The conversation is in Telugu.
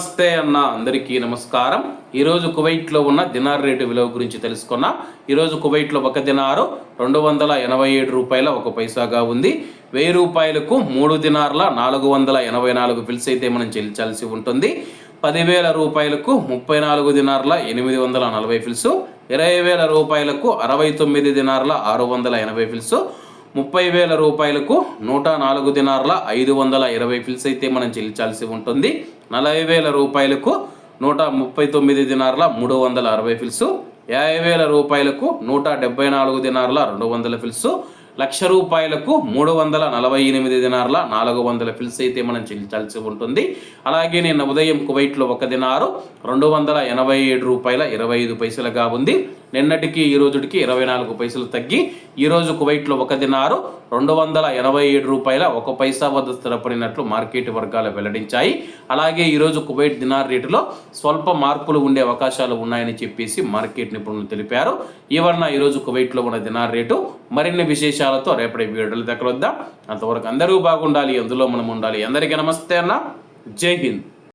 నమస్తే అన్న అందరికీ నమస్కారం. ఈరోజు కువైట్లో ఉన్న దినార్ రేటు విలువ గురించి తెలుసుకున్నాం. ఈరోజు కువైట్లో ఒక దినారు రెండు వందల ఎనభై ఏడు రూపాయల ఒక పైసాగా ఉంది. వెయ్యి రూపాయలకు మూడు దినార్ల నాలుగు వందల ఎనభై నాలుగు ఫిల్స్ అయితే మనం చెల్లించాల్సి ఉంటుంది. పదివేల రూపాయలకు ముప్పై నాలుగు దినార్ల ఎనిమిది వందల నలభై ఫిల్సు ఇరవై వేల రూపాయలకు అరవై తొమ్మిది దినార్ల ఆరు వందల ఎనభై ఫిల్సు ముప్పై వేల రూపాయలకు నూట నాలుగు దినార్ల ఐదు వందల ఇరవై ఫిల్స్ అయితే మనం చెల్లించాల్సి ఉంటుంది. నలభై వేల రూపాయలకు నూట ముప్పై తొమ్మిది దినార్ల మూడు వందల అరవై ఫిల్స్. యాభై వేల రూపాయలకు నూట డెబ్బై నాలుగు దినార్ల రెండు వందల ఫిల్స్. లక్ష రూపాయలకు మూడు వందల నలభై ఎనిమిది దినార్ల నాలుగు వందల ఫిల్స్ అయితే మనం చెల్లించాల్సి ఉంటుంది. అలాగే నిన్న ఉదయం కువైట్లో ఒక దినారు రెండు వందల ఎనభై ఏడు రూపాయల ఇరవై ఐదు పైసలుగా ఉంది. నిన్నటికి ఈ రోజుకి ఇరవై నాలుగు పైసలు తగ్గి ఈరోజు కువైట్లో ఒక దినారు రెండు వందల ఎనభై ఏడు రూపాయల ఒక పైసా వద్ద స్థిరపడినట్లు మార్కెట్ వర్గాలు వెల్లడించాయి. అలాగే ఈరోజు కువైట్ దినార్ రేటులో స్వల్ప మార్పులు ఉండే అవకాశాలు ఉన్నాయని చెప్పేసి మార్కెట్ నిపుణులు తెలిపారు. ఈవన్న ఈరోజు కువైట్లో ఉన్న దినార్ రేటు మరిన్ని విశేష విశేషాలతో రేపటి వీడియోలు దగ్గర వద్దాం అంతవరకు అందరూ బాగుండాలి అందులో మనం ఉండాలి. అందరికీ నమస్తే అన్న. జై హింద్.